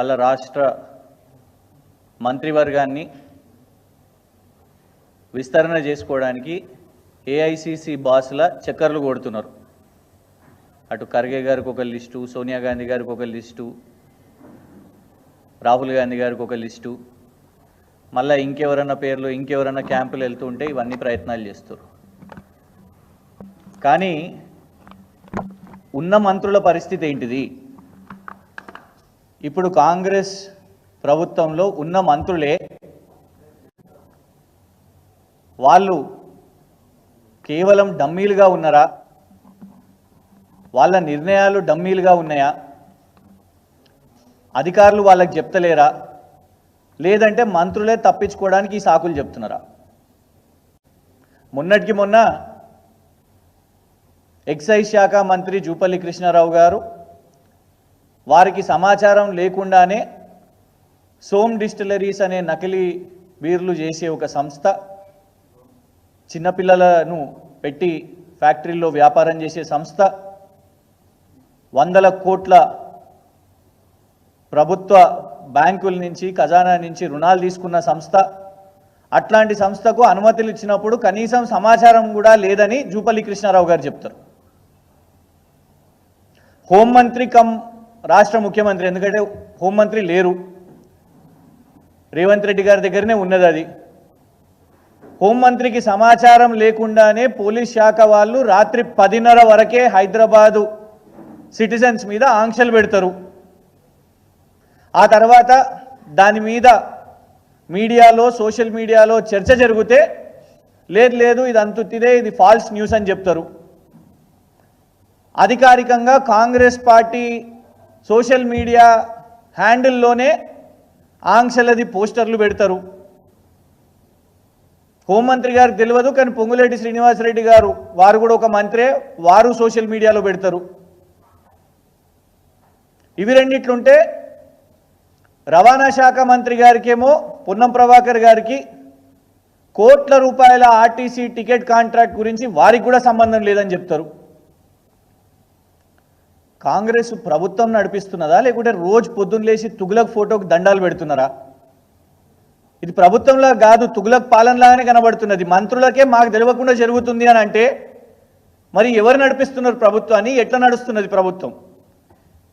వాళ్ళ రాష్ట్ర మంత్రివర్గాన్ని విస్తరణ చేసుకోవడానికి ఏఐసిసి బాసుల చక్కర్లు కొడుతున్నారు. అటు ఖర్గే గారికి ఒక లిస్టు సోనియా గాంధీ గారికి ఒక లిస్టు రాహుల్ గాంధీ గారికి ఒక లిస్టు. మళ్ళీ ఇంకెవరన్నా పేర్లు ఇంకెవరన్నా క్యాంపులు వెళ్తుంటే ఇవన్నీ ప్రయత్నాలు చేస్తారు. కానీ ఉన్న మంత్రుల పరిస్థితి ఏంటిది? ఇప్పుడు కాంగ్రెస్ ప్రభుత్వంలో ఉన్న మంత్రులే వాళ్ళు కేవలం డమ్మీలుగా ఉన్నారా? వాళ్ళ నిర్ణయాలు డమ్మీలుగా ఉన్నాయా? అధికారులు వాళ్ళకి చెప్తలేరా? లేదంటే మంత్రులే తప్పించుకోవడానికి ఈ సాకులు చెప్తున్నారా? మొన్నటికి మొన్న ఎక్సైజ్ శాఖ మంత్రి జూపల్లి కృష్ణారావు గారు వారికి సమాచారం లేకుండానే సోమ్ డిస్టిలరీస్ అనే నకిలీ బీర్లు చేసే ఒక సంస్థ చిన్నపిల్లలను పెట్టి ఫ్యాక్టరీల్లో వ్యాపారం చేసే సంస్థ వందల కోట్ల ప్రభుత్వ బ్యాంకుల నుంచి ఖజానా నుంచి రుణాలు తీసుకున్న సంస్థ. అట్లాంటి సంస్థకు అనుమతులు ఇచ్చినప్పుడు కనీసం సమాచారం కూడా లేదని జూపల్లి కృష్ణారావు గారు చెప్తారు. హోంమంత్రి కమ్ రాష్ట్ర ముఖ్యమంత్రి ఎందుకంటే హోంమంత్రి లేరు. రేవంత్ రెడ్డి గారి దగ్గరనే ఉన్నది అది. హోంమంత్రికి సమాచారం లేకుండానే పోలీస్ శాఖ వాళ్ళు రాత్రి పదిన్నర వరకే హైదరాబాదు సిటిజన్స్ మీద ఆంక్షలు పెడతారు. ఆ తర్వాత దాని మీద మీడియాలో సోషల్ మీడియాలో చర్చ జరిగితే లేదు లేదు ఇది అంతుతిదే ఇది ఫాల్స్ న్యూస్ అని చెప్తారు. అధికారికంగా కాంగ్రెస్ పార్టీ సోషల్ మీడియా హ్యాండిల్లోనే ఆంక్షలది పోస్టర్లు పెడతారు. హోంమంత్రి గారికి తెలియదు కానీ పొంగులేటి శ్రీనివాసరెడ్డి గారు వారు కూడా ఒక మంత్రే వారు సోషల్ మీడియాలో పెడతారు. ఇవి రెండిట్లుంటే రవాణా శాఖ మంత్రి గారికేమో పొన్నం ప్రభాకర్ గారికి కోట్ల రూపాయల ఆర్టీసీ టికెట్ కాంట్రాక్ట్ గురించి వారికి కూడా సంబంధం లేదని చెప్తారు. కాంగ్రెస్ ప్రభుత్వం నడిపిస్తున్నదా? లేకుంటే రోజు పొద్దున్న లేచి తుగులక్ ఫోటోకి దండాలు పెడుతున్నారా? ఇది ప్రభుత్వంలా కాదు తుగులక్ పాలనలాగానే కనబడుతున్నది. మంత్రులకే మాకు తెలియకుండా జరుగుతుంది అని అంటే మరి ఎవరు నడిపిస్తున్నారు ప్రభుత్వాన్ని? ఎట్లా నడుస్తున్నది ప్రభుత్వం?